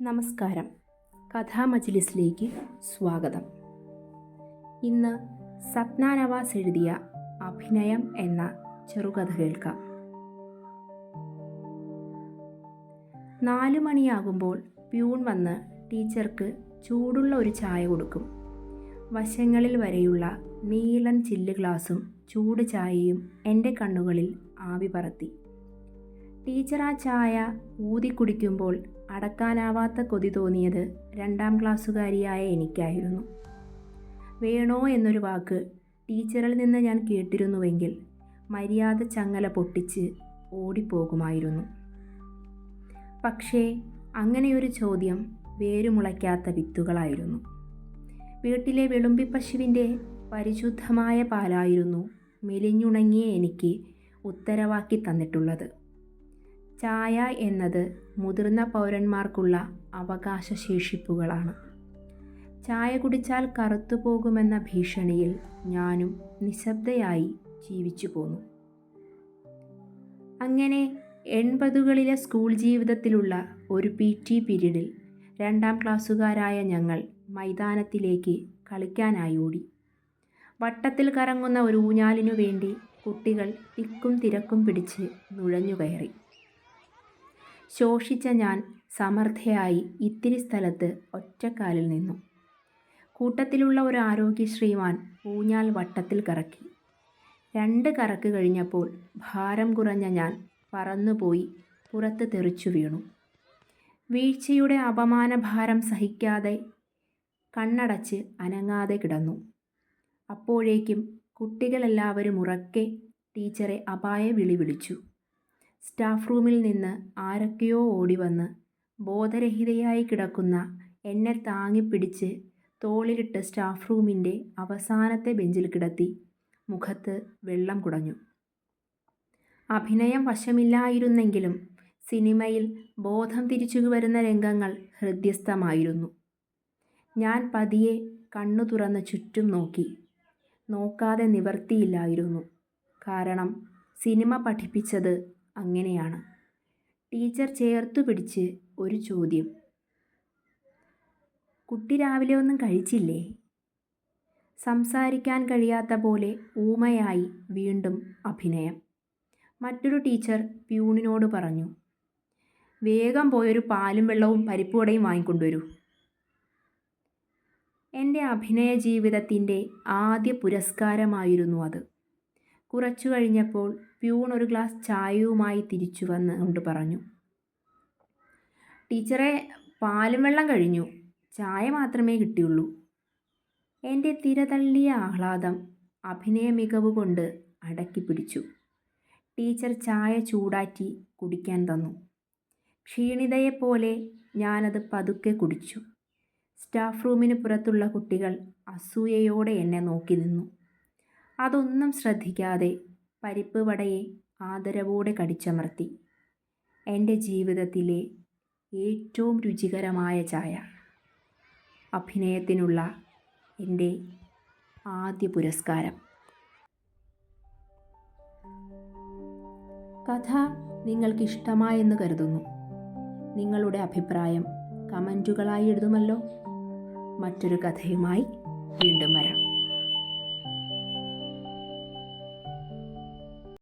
നമസ്കാരം. കഥാമജ്ലിസിലേക്ക് സ്വാഗതം. ഇന്ന് സപ്ന നവാസ് എഴുതിയ അഭിനയം എന്ന ചെറുകഥ കേൾക്കാം. നാലു മണിയാകുമ്പോൾ പ്യൂൺ വന്ന് ടീച്ചർക്ക് ചൂടുള്ള ഒരു ചായ കൊടുക്കും. വശങ്ങളിൽ വരെയുള്ള നീളൻ ചില്ല് ഗ്ലാസും ചൂട് ചായയും എന്റെ കണ്ണുകളിൽ ആവി പറത്തി ടീച്ചർ ആ ചായ ഊതി കുടിക്കുമ്പോൾ അടക്കാനാവാത്ത കൊതി തോന്നിയത് രണ്ടാം ക്ലാസ്സുകാരിയായ എനിക്കായിരുന്നു. വേണോ എന്നൊരു വാക്ക് ടീച്ചറിൽ നിന്ന് ഞാൻ കേട്ടിരുന്നുവെങ്കിൽ മര്യാദ ചങ്ങല പൊട്ടിച്ച് ഓടിപ്പോകുമായിരുന്നു. പക്ഷേ അങ്ങനെയൊരു ചോദ്യം വേരുമുളയ്ക്കാത്ത വിത്തുകളായിരുന്നു. വീട്ടിലെ വെളുമ്പിപ്പശുവിന്റെ പരിശുദ്ധമായ പാലായിരുന്നു മെലിഞ്ഞുണങ്ങിയ എനിക്ക് ഉത്തരവാക്കി തന്നിട്ടുള്ളത്. ചായ എന്നത് മുതിർന്ന പൗരന്മാർക്കുള്ള അവകാശ ശേഷിപ്പുകളാണ് ചായ കുടിച്ചാൽ കറുത്തു പോകുമെന്ന ഭീഷണിയിൽ ഞാനും നിശബ്ദയായി ജീവിച്ചു പോന്നു. അങ്ങനെ എൺപതുകളിലെ സ്കൂൾ ജീവിതത്തിലുള്ള ഒരു പി ടി പീരീഡിൽ രണ്ടാം ക്ലാസ്സുകാരായ ഞങ്ങൾ മൈതാനത്തിലേക്ക് കളിക്കാനായി ഓടി. വട്ടത്തിൽ കറങ്ങുന്ന ഒരു ഊഞ്ഞാലിനു വേണ്ടി കുട്ടികൾ തിക്കും തിരക്കും പിടിച്ച് നുഴഞ്ഞുകയറി. ശോഷിച്ച ഞാൻ സമർത്ഥയായി ഇത്തിരി സ്ഥലത്ത് ഒറ്റക്കാലിൽ നിന്നു. കൂട്ടത്തിലുള്ള ഒരു ആരോഗ്യശ്രീമാൻ ഊഞ്ഞാൽ വട്ടത്തിൽ കറക്കി. രണ്ട് കറക്ക് കഴിഞ്ഞപ്പോൾ ഭാരം കുറഞ്ഞ ഞാൻ പറന്നുപോയി പുറത്ത് തെറിച്ചു വീണു. വീഴ്ചയുടെ അപമാന ഭാരം സഹിക്കാതെ കണ്ണടച്ച് അനങ്ങാതെ കിടന്നു. അപ്പോഴേക്കും കുട്ടികളെല്ലാവരും ഉറക്കെ ടീച്ചറെ അപായ വിളി വിളിച്ചു. സ്റ്റാഫ് റൂമിൽ നിന്ന് ആരൊക്കെയോ ഓടിവന്ന് ബോധരഹിതയായി കിടക്കുന്ന എന്നെ താങ്ങിപ്പിടിച്ച് തോളിലിട്ട് സ്റ്റാഫ് റൂമിന്റെ അവസാനത്തെ ബെഞ്ചിൽ കിടത്തി മുഖത്ത് വെള്ളം കുടഞ്ഞു. അഭിനയം വശമില്ലായിരുന്നെങ്കിലും സിനിമയിൽ ബോധം തിരിച്ചു വരുന്ന രംഗങ്ങൾ ഹൃദ്യസ്ഥമായിരുന്നു. ഞാൻ പതിയെ കണ്ണു തുറന്ന് ചുറ്റും നോക്കി. നോക്കാതെ നിവർത്തിയില്ലായിരുന്നു. കാരണം സിനിമ പഠിപ്പിച്ചത് അങ്ങനെയാണ്. ടീച്ചർ ചേർത്തു പിടിച്ച് ഒരു ചോദ്യം. കുട്ടി രാവിലെ ഒന്നും കഴിച്ചില്ലേ? സംസാരിക്കാൻ കഴിയാത്ത പോലെ ഊമയായി വീണ്ടും അഭിനയം. മറ്റൊരു ടീച്ചർ പ്യൂണിനോട് പറഞ്ഞു വേഗം പോയൊരു പാലും വെള്ളവും പരിപ്പുവടയും വാങ്ങിക്കൊണ്ടുവരൂ. എന്റെ അഭിനയ ജീവിതത്തിന്റെ ആദ്യ പുരസ്കാരമായിരുന്നു അത്. കുറച്ചു കഴിഞ്ഞപ്പോൾ പ്യൂൺ ഒരു ഗ്ലാസ് ചായയുമായി തിരിച്ചു വന്ന് കൊണ്ട് പറഞ്ഞു ടീച്ചറെ പാലും വെള്ളം കഴിഞ്ഞു. ചായ മാത്രമേ കിട്ടിയുള്ളൂ. എന്റെ തിരതള്ളിയ ആഹ്ലാദം അഭിനയ മികവ് കൊണ്ട് അടക്കി പിടിച്ചു. ടീച്ചർ ചായ ചൂടാറ്റി കുടിക്കാൻ തന്നു. ക്ഷീണിതയെപ്പോലെ ഞാനത് പതുക്കെ കുടിച്ചു. സ്റ്റാഫ് റൂമിന് പുറത്തുള്ള കുട്ടികൾ അസൂയയോടെ എന്നെ നോക്കി നിന്നു. അതൊന്നും ശ്രദ്ധിക്കാതെ പരിപ്പ് വടയെ ആദരവോടെ കടിച്ചമർത്തി. എന്റെ ജീവിതത്തിലെ ഏറ്റവും രുചികരമായ ചായ. അഭിനയത്തിനുള്ള എന്റെ ആദ്യ പുരസ്കാരം. കഥ നിങ്ങൾക്ക് ഇഷ്ടമായെന്ന് കരുതുന്നു. നിങ്ങളുടെ അഭിപ്രായം കമന്റുകളായി എഴുതുമല്ലോ. മറ്റൊരു കഥയുമായി വീണ്ടും വരാം.